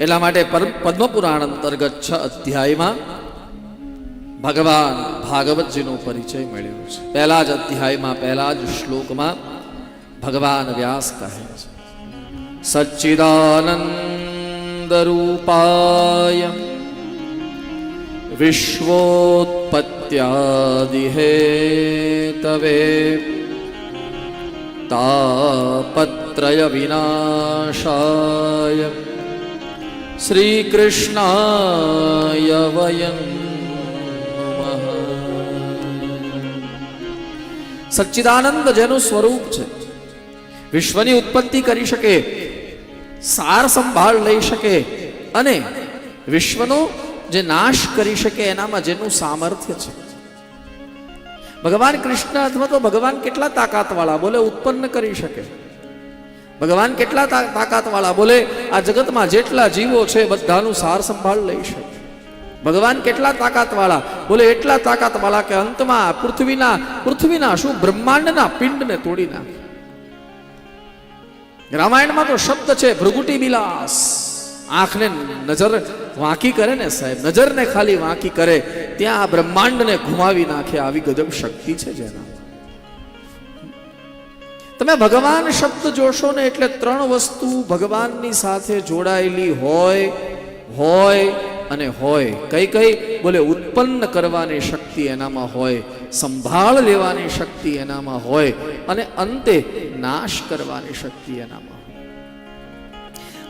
એટલા માટે પર- પદ્મપુરાણ અંતર્ગત છ અધ્યાયમાં ભગવાન ભાગવતજીનો પરિચય મળ્યો છે. પહેલા જ અધ્યાયમાં, પહેલા જ શ્લોકમાં ભગવાન વ્યાસ કહે છે. સચ્ચિદાનંદ રૂપાય વિશ્વોત્પત્યાદિહેતવે તાપત્રય વિનાશાય વયં નમઃ સચ્ચિદાનંદ જેનું સ્વરૂપ છે વિશ્વની ઉત્પત્તિ કરી શકે સાર સંભાળ લઈ શકે અને વિશ્વનો જે નાશ કરી શકે એનામાં જેનું સામર્થ્ય છે ભગવાન કૃષ્ણ અથવા તો ભગવાન કેટલા તાકાતવાળા બોલે ઉત્પન્ન કરી શકે ભગવાન કેટલા તાકાત તાકાતવાળા? બોલે, આ જગતમાં જેટલા જીવો છે, બધાનું સાર સંભાળ લઈ છે. ભગવાન કેટલા તાકાતવાળા? બોલે, એટલા તાકાતવાળા કે અંતમાં પૃથ્વીના પૃથ્વીના શું બ્રહ્માંડના પિંડને તોડી નાખે. રામાયણમાં તો શબ્દ છે, ભૃગુટી બિલાસ. આંખને નજર વાંકી કરે ને સાહેબ, નજરને ખાલી વાંકી કરે, ત્યાં આ બ્રહ્માંડને ઘુમાવી નાખે, આવી ગજબ શક્તિ છે જેના તમે ભગવાન શબ્દ જોશો ને એટલે ત્રણ વસ્તુ ભગવાનની સાથે જોડાયેલી હોય હોય અને હોય. કઈ કઈ? બોલે, ઉત્પન્ન કરવાની શક્તિ એનામાં હોય, સંભાળ લેવાની શક્તિ એનામાં હોય અને અંતે નાશ કરવાની શક્તિ એનામાં હોય.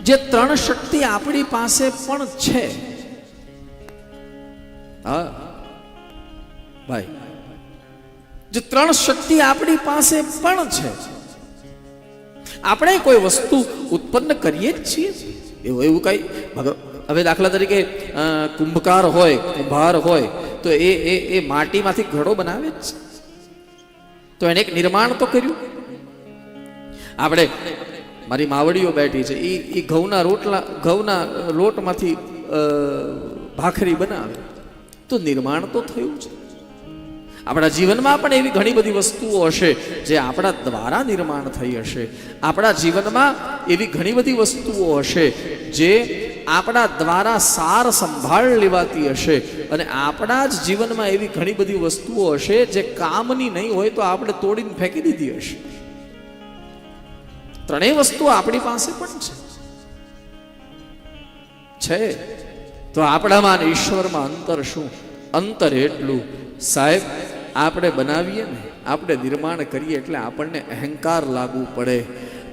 જે ત્રણ શક્તિ આપણી પાસે પણ છે. હા. ભાઈ. જે ત્રણ શક્તિ આપણી પાસે પણ છે. આપણે કોઈ વસ્તુ ઉત્પન્ન કરીએ જ છીએ. એવું એવું કઈ? હવે દાખલા તરીકે કુંભકાર હોય, કુંભાર હોય, તો એ એ એ માટીમાંથી ઘડો બનાવે જ છે. તો એને એક નિર્માણ તો કર્યું. આપણે, મારી માવડીઓ બેઠી છે એ એ ઘઉંના રોટલા, ઘઉંના લોટમાંથી ભાખરી બનાવે. તો નિર્માણ તો થયું છે આપણા જીવનમાં પણ એવી ઘણી બધી વસ્તુઓ હશે જે આપણા દ્વારા નિર્માણ થઈ હશે. આપણા જીવનમાં એવી ઘણી બધી વસ્તુઓ હશે જે આપણા દ્વારા સાર સંભાળ લેવાતી હશે અને આપણા જ જીવનમાં એવી ઘણી બધી વસ્તુઓ હશે જે કામની નહીં હોય તો આપણે તોડીને ફેંકી દીધી હશે. ત્રણેય વસ્તુઓ આપણી પાસે પણ છે. છે. તો આપણામાં અને ઈશ્વરમાં અંતર શું? અંતર એટલું. સાહેબ આપણે બનાવીએ ને, આપણે નિર્માણ કરીએ એટલે આપણને અહંકાર લાગવું પડે.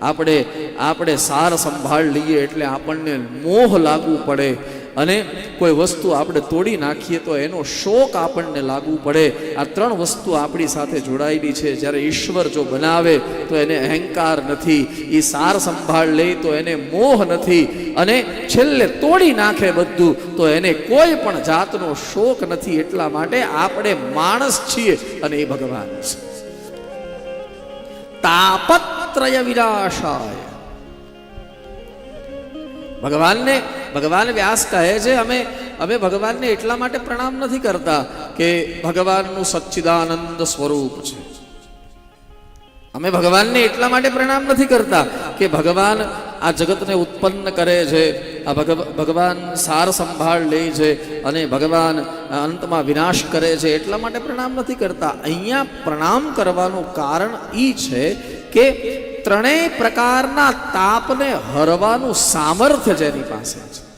આપણે આપણે સાર સંભાળ લઈએ એટલે આપણને મોહ લાગવું પડે. અને કોઈ વસ્તુ આપણે તોડી નાખીએ તો એનો શોક આપણને લાગવું પડે. આ ત્રણ વસ્તુ આપણી સાથે જોડાયેલી છે. જ્યારે ઈશ્વર જો બનાવે તો એને અહંકાર નથી. એ સાર સંભાળ લે તો એને મોહ નથી. અને છેલ્લે તોડી નાખે બધું તો એને કોઈ પણ જાતનો શોક નથી. એટલા માટે આપણે માણસ છીએ અને એ ભગવાન છે. તાપત્રય વિરાશાય ભગવાનને ભગવાન વ્યાસ કહે છે, અમે અમે ભગવાનને એટલા માટે પ્રણામ નથી કરતા કે ભગવાનનું સચ્ચિદાનંદ સ્વરૂપ છે. અમે ભગવાનને એટલા માટે પ્રણામ નથી કરતા કે ભગવાન આ જગતને ઉત્પન્ન કરે છે, આ ભગવ- ભગવાન સાર સંભાળ લે છે અને ભગવાન અંતમાં વિનાશ કરે છે, એટલા માટે પ્રણામ નથી કરતા. અહીંયા પ્રણામ કરવાનું કારણ એ છે કે ત્રણેય પ્રકારના તાપને હરવાનું સામર્થ્ય જેની પાસે છે.